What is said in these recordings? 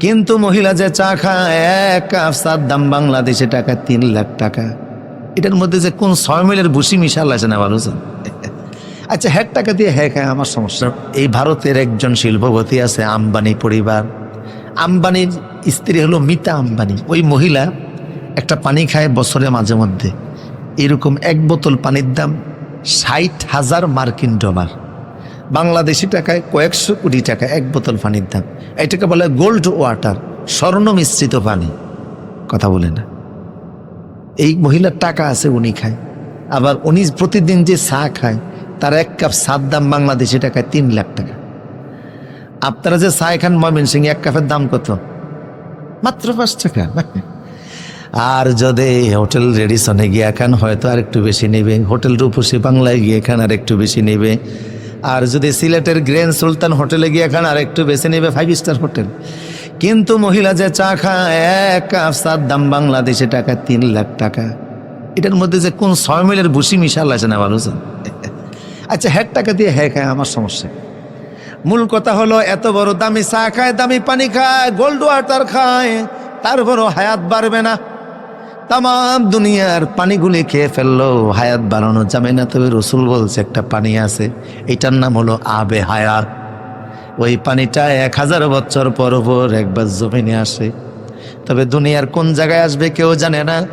কিন্তু মহিলা যে চা খায়, এক কাপ চার দাম বাংলাদেশে টাকা, তিন লাখ টাকা। এটার মধ্যে যে কোন ছয় মিলের ভুসি মিশাল আছে না, ভালো আচ্ছা হ্যাক টাকা দিয়ে হ্যাঁ হ্যাঁ আমার সমস্যা। এই ভারতের একজন শিল্পপতি আছে, আম্বানি পরিবার। আম্বানির স্ত্রী হলো মিতা আম্বানি। ওই মহিলা একটা পানি খায় বছরে মাঝে মধ্যে। এরকম এক বোতল পানির দাম ষাট হাজার মার্কিন ডলার। বাংলাদেশি টাকায় কয়েকশো কোটি টাকা এক বোতল পানির দাম। এটাকে বলে গোল্ড ওয়াটার, স্বর্ণ মিশ্রিত পানি। কথা বলে না। এই মহিলার টাকা আছে উনি খায়। আবার উনি প্রতিদিন যে চা খায়, তার এক কাপ সাত দাম বাংলাদেশি টাকায় তিন লাখ টাকা। আপনারা যে চা খান ময়মনসিং এক কাপের দাম কত? মাত্র পাঁচ টাকা। আর যদি হোটেল রেডিসনে গিয়ে খান, হয়তো আর একটু বেশি নেবে। হোটেল রূপসী বাংলায় গিয়ে খান আর একটু বেশি নেবে। আর যদি সিলেটের গ্র্যান্ড সুলতান হোটেলে গিয়ে খান, আর একটু বেশি নেবে ফাইভ স্টার হোটেল। কিন্তু মহিলা যে চা খায়, এক কাপ চার দাম বাংলাদেশে টাকা তিন লাখ টাকা। এটার মধ্যে যে কোন ছয় মিলের ভুসি মিশাল আছে না ভালো আচ্ছা হ্যাক টাকা দিয়ে হ্যাঁ খায়, আমার সমস্যা। মূল কথা হলো, এত বড় দামি চা খায়, দামি পানি খায়, গোল্ড ওয়াটার খায় তারপরও হায়াত বাড়বে না। তাম দুনিয়ার পানিগুলি খেয়ে ফেলল। হায়াত বাড়ানো যাবে না। তবে রসুল বলছে, একটা পানি আছে, এটার নাম হলো আবে হায়াত। ওই পানিটা এক হাজার বছর পর পর একবার জমিনে আসে। তবে দুনিয়ার কোন জায়গায় আসবে কেউ জানে না।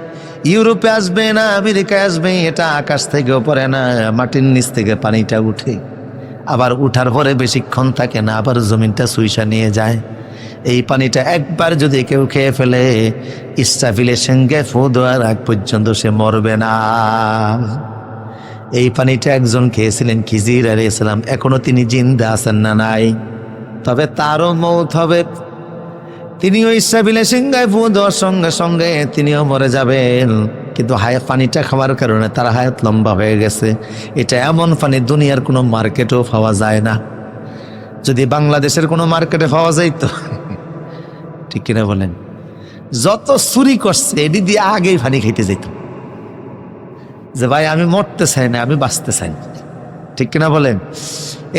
ইউরোপে আসবে না, আমেরিকায় আসবে, এটা আকাশ থেকেও পড়ে না, মাটির নিচ থেকে পানিটা উঠে। আবার উঠার পরে বেশিক্ষণ থাকে না, আবার জমিনটা সুইসা নিয়ে যায়। এই পানিটা একবার যদি কেউ খেয়ে ফেলে ইস্টাফিলের সঙ্গে ফু দেওয়ার আগ পর্যন্ত সে মরবে না। এই পানিটা একজন খেয়েছিলেন খিজির ইসলাম এখনও তিনি জিন্দা আছেন না নাই। তবে তারও মৌত হবে। তিনিও ইস্টাফিলের সিংহায় ফু দেওয়ার সঙ্গে সঙ্গে তিনিও মরে যাবেন। কিন্তু হায়াত পানিটা খাওয়ার কারণে তার হায়াত লম্বা হয়ে গেছে। এটা এমন পানি, দুনিয়ার কোনো মার্কেটেও পাওয়া যায় না। যদি বাংলাদেশের কোনো মার্কেটে পাওয়া যাইতো ঠিক কিনা বলেন? যত চুরি করছে এটি দিয়ে আগেই পানি খেতে যেত যে ভাই, আমি মরতে চাই না, আমি বাঁচতে চাই না। ঠিক কিনা বলেন?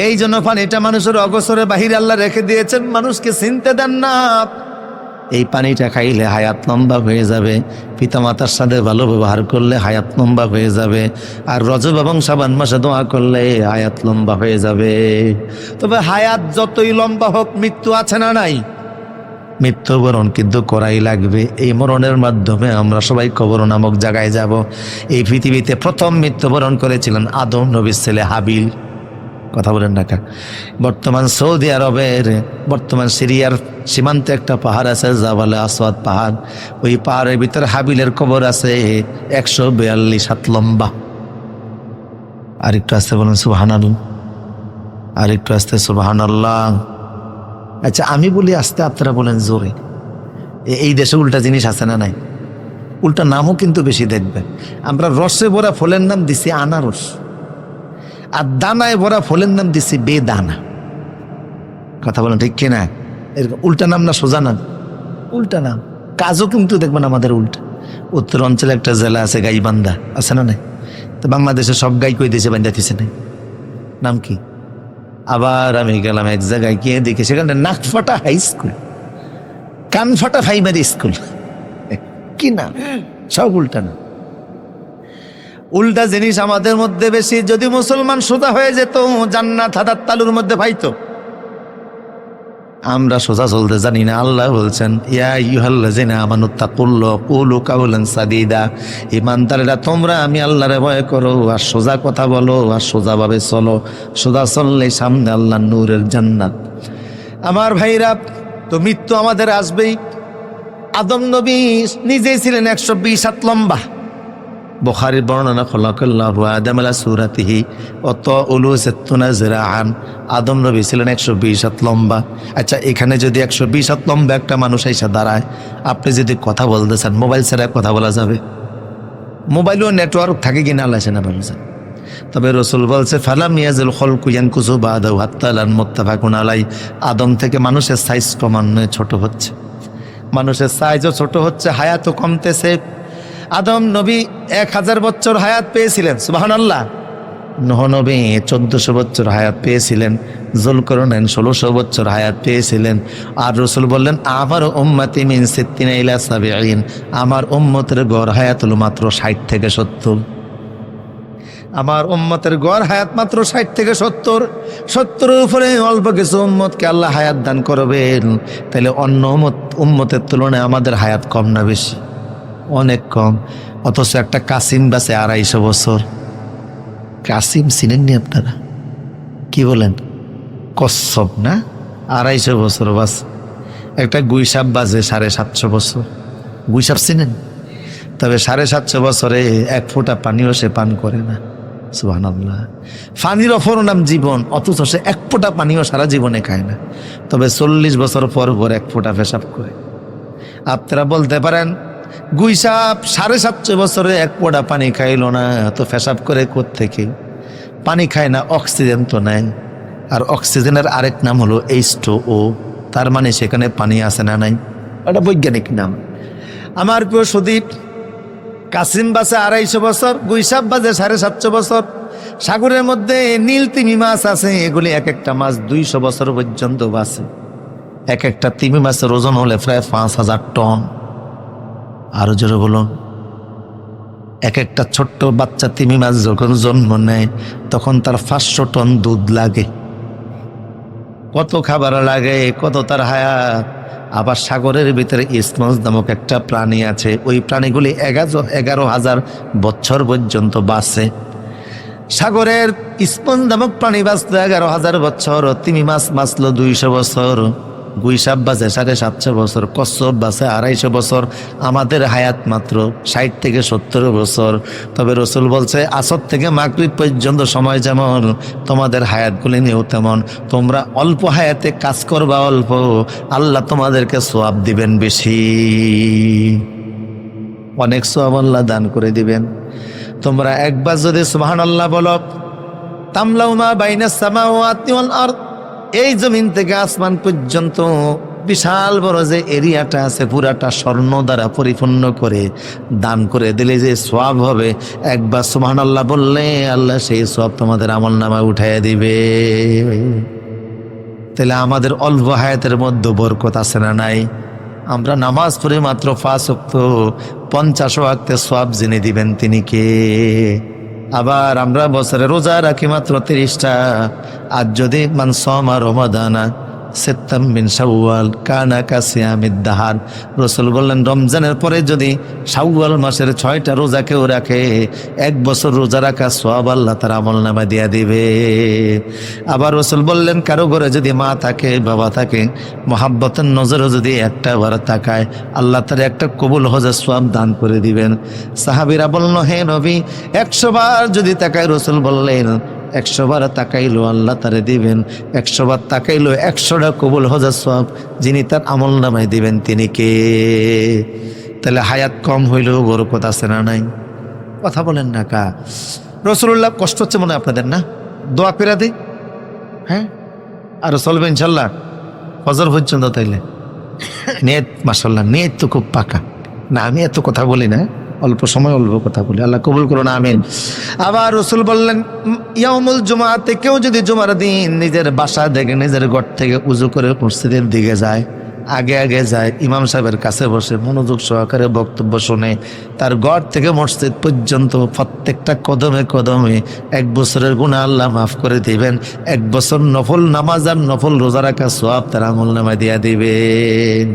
এই জন্য পানিটা মানুষের অগসরে বাহিরে আল্লাহ রেখে দিয়েছেন, মানুষকে চিনতে দেন না। এই পানিটা খাইলে হায়াত লম্বা হয়ে যাবে, পিতামাতার সাথে ভালো ব্যবহার করলে হায়াত লম্বা হয়ে যাবে, আর রজব এবং সাবান মাসে দোয়া করলে হায়াত লম্বা হয়ে যাবে। তবে হায়াত যতই লম্বা হোক, মৃত্যু আছে না নাই? মৃত্যুবরণ কিন্তু করাই লাগবে। এই মরণের মাধ্যমে আমরা সবাই কবর নামক জায়গায় যাব। এই পৃথিবীতে প্রথম মৃত্যুবরণ করেছিলেন আদম নবীর ছেলে হাবিল। কথা বলেন না কা? বর্তমান সৌদি আরবের, বর্তমান সিরিয়ার সীমান্তে একটা পাহাড় আছে জাবালে আসওয়াদ পাহাড়। ওই পাহাড়ের ভিতরে হাবিলের কবর আছে, একশো বিয়াল্লিশ হাত লম্বা। আর একটু আসতে বলেন সুবাহান আর একটু আসতে সুবাহান আল্লাহ আচ্ছা আমি বলি আসতে আপনারা বলেন জোরে। এই দেশে উল্টা জিনিস আছে না নাই? উল্টা নামও কিন্তু বেশি দেখবেন। আমরা রসে ভরা ফলের নাম দিছি আনারস। আর দানায় ভরা ফলের নাম দিছি বেদানা। কথা বলেন ঠিক কিনা? এরকম উল্টা নাম না সোজা নাম? উল্টা নাম। কাজও কিন্তু দেখবেন আমাদের উল্টা। উত্তর অঞ্চলে একটা জেলা আছে গাইবান্ধা। আছে না নাই? তো বাংলাদেশে সব গাই কই দিয়েছে বান্ধা দিছে নাই? নাম কি? আবার আমি গেলাম এক জায়গায় গিয়ে দেখি সেখানে নাক ফাটা হাই স্কুল কান ফাটা প্রাইমারি স্কুল কি না সব উল্টা না উল্টা জিনিস আমাদের মধ্যে বেশি। যদি মুসলমান সোজা হয়ে যেত, জান্নাত হাদার তালুর মধ্যে পাইতো। আমরা সোজা চলতে জানি না, আল্লাহ বলছেন, ইয়া ইউহাল্লাযিনা আমানু তাকুল্লাহ কুলু কাউলান সাদীদা। ইমানদারেরা তোমরা আমি আল্লাহরে ভয় করো, আর সোজা কথা বলো, আর সোজাভাবে চলো। সোজা চললে সামনে আল্লাহ নূরের জান্নাত। আমার ভাইরা, তো মৃত্যু আমাদের আসবেই। আদম নবী নিজেই ছিলেন একশো বিশ হাত লম্বা। বখারির বর্ণনা, খলাকাল্লাহ আদম আলা সুরাতিহি অত উলু সেতুনা জেরাহান আদম নবী ছিলেন একশো বিশ হাত লম্বা। আচ্ছা এখানে যদি একশো বিশ হাত লম্বা একটা মানুষ এসে দাঁড়ায়, আপনি যদি কথা বলতে চান, মোবাইল ছাড়া কথা বলা যাবে? মোবাইলেও নেটওয়ার্ক থাকে কিনা আল্লাহ সেনা বলছেন। তবে রসুল বলছে, ফালাম ইয়াজুল খল কুয়ান কুসু বাদাউ হাত্তালান মোত্তাফাকুন আলাই আদম থেকে মানুষের সাইজ ক্রমান্বয়ে ছোট হচ্ছে। মানুষের সাইজও ছোট হচ্ছে, হায়াতও কমতেছে আদম নবী এক হাজার বছর হায়াত পেয়েছিলেন সুবাহান আল্লাহ নহনবী চোদ্দশো বছর হায়াত পেয়েছিলেন জুলকরনেন ষোলোশো বছর হায়াত পেয়েছিলেন। আর রসুল বললেন আমার উম্মাতি মিন সিদ্দিন ইলা সাবিঈন। আমার উম্মতের গড় হায়াত হলো মাত্র ষাট থেকে সত্তর। আমার উম্মতের গড় হায়াত মাত্র ষাট থেকে সত্তর। সত্তরের উপরে অল্প কিছু উম্মতকে আল্লাহ হায়াত দান করবেন। তাহলে অন্য উম্মত, উম্মতের তুলনায় আমাদের হায়াত কম না বেশি। অনেক কম। অথচ একটা কাসিম বাসে আড়াইশো বছর। কাসিম চিনেননি আপনারা? কি বলেন? কচ্ছপ না? আড়াইশো বছর বাস। একটা গুইসাপ বাজে সাড়ে সাতশো বছর। গুইসাপ চিনেন? তবে সাড়ে সাতশো বছরে এক ফোঁটা পানিও সে পান করে না। সুহান আল্লাহ পানির অপর নাম জীবন, অথচ সে এক ফোঁটা পানিও সারা জীবনে খায় না। তবে চল্লিশ বছর পর পর এক ফোঁটা পেশাব করে। আপনারা বলতে পারেন গুইসাপ সাড়ে সাতশো বছরে এক পোড়া পানি খাইলো না, তো পেশাব করে থেকে পানি খায় না, অক্সিজেন তো নেয় আর অক্সিজেনের আরেক নাম হলো এইস্টো ও, তার মানে সেখানে পানি আসে না নাই। এটা বৈজ্ঞানিক নাম। আমার প্রিয় সুদীপ, কাসিম বাসে আড়াইশো বছর, গুইসাপ বাজে সাড়ে সাতশো বছর, সাগরের মধ্যে নীল তিমি মাছ আছে, এগুলি এক একটা মাছ দুইশো বছর পর্যন্ত বাঁচে এক একটা তিমি মাছের ওজন হলে প্রায় পাঁচ হাজার টন। আরও জোরে বলো এক একটা ছোট্ট বাচ্চা তিমি মাছ যখন জন্ম নেয়, তখন তার পাঁচশো টন দুধ লাগে। কত খাবার লাগে, কত তার হায়াত। আবার সাগরের ভিতরে ইসমস নামক একটা প্রাণী আছে, ওই প্রাণীগুলি এগারো এগারো হাজার বছর পর্যন্ত বাঁচে। সাগরের ইস্পন নামক প্রাণী বাঁচলো এগারো হাজার বছর, তিমি মাছ বাঁচলো দুইশো বছর। গুইসাপ বাজে, সাড়ে সাতশো বছর, কচ্ছপ বাজে, আড়াইশো বছর, আমাদের হায়াত মাত্র ষাট থেকে সত্তর বছর। তবে রসুল বলছে, আসর থেকে মাগরিব পর্যন্ত সময় যেমন, তোমাদের হায়াতগুলি নিয়েও তেমন। তোমরা অল্প হায়াতে কাজ করবা অল্প, আল্লাহ তোমাদেরকে সোয়াব দিবেন বেশি। অনেক সোয়াব আল্লাহ দান করে দিবেন। তোমরা একবার যদি সুবহান আল্লাহ বলো, তামলাউমা বাইনা সামাওয়াতি ওয়াল আরদ এই জমিন থেকে আসমান পর্যন্ত বিশাল বড় যে এরিয়াটা আছে, পুরাটা স্বর্ণ দ্বারা পরিপূর্ণ করে দান করে দিলে যে সব হবে, একবার সুবহান আল্লাহ বললে আল্লাহ সেই সব তোমাদের আমল নামায় উঠাইয়া দিবে। তাহলে আমাদের অল্প হায়াতের মধ্যে বরকত আছে না নাই? আমরা নামাজ পড়ে মাত্র পাঁচ অক্ত পঞ্চাশ ওয়াক্তে সব জেনে দিবেন তিনি কে? আবার আমরা বছরে রোজা রাখি মাত্র তিরিশটা। আর যদি মানসমা রমাদানা সেপ্তাম্বিন শাওয়াল, কানা কাসিয়ামিদ দাহার। রসুল বললেন, রমজানের পরে যদি শাওয়াল মাসের ছয়টা রোজা কেউ রাখে, এক বছর রোজা রাখা সব আল্লাহ তার আমল নামা দিয়া দিবে। আবার রসুল বললেন কারও ঘরে যদি মা থাকে, বাবা থাকে, মহাব্বতের নজরে যদি একটা বার তাকায়, আল্লাহ তার একটা কবুল হজে সব দান করে দিবেন। সাহাবিরা বলল, হে নবী, একশো বার যদি তাকায় রসুল বললেন একশো বার তাকাইলো, আল্লাহ তারে দিবেন। একশো বার তাকাইলো, একশোটা কবুল হজা সব যিনি তার আমল নামায় দিবেন তিনি কে? তাহলে হায়াত কম হইলেও বরকত আছে না নাই? কথা বলেন না কা। রসুল্লাহ কষ্ট হচ্ছে মনে আপনাদের না? দোয়া পেরা দিই। হ্যাঁ? আর চলবে ইনশাল্লাহ। ফজর পর্যন্ত তাইলে। নেট মাসাল্লাহ নেট তো খুব পাকা। না, আমি এত কথা বলি না। অল্প সময়, অল্প কথা বলি। আল্লাহ কবুল করো না আমিন। আবার রসুল বললেন ইয়ামুল জুমাতে কেউ যদি জুমার দিন নিজের বাসা থেকে, নিজের ঘর থেকে উজু করে মসজিদের দিকে যায়, আগে আগে যায়, ইমাম সাহেবের কাছে বসে, মনোযোগ সহকারে বক্তব্য শুনে, তার ঘর থেকে মসজিদ পর্যন্ত প্রত্যেকটা কদমে কদমে এক বছরের গুণা আল্লাহ মাফ করে দিবেন। এক বছর নফল নামাজ আর নফল রোজা রাখা সব তার আমল নামায় দিয়া দিবেন।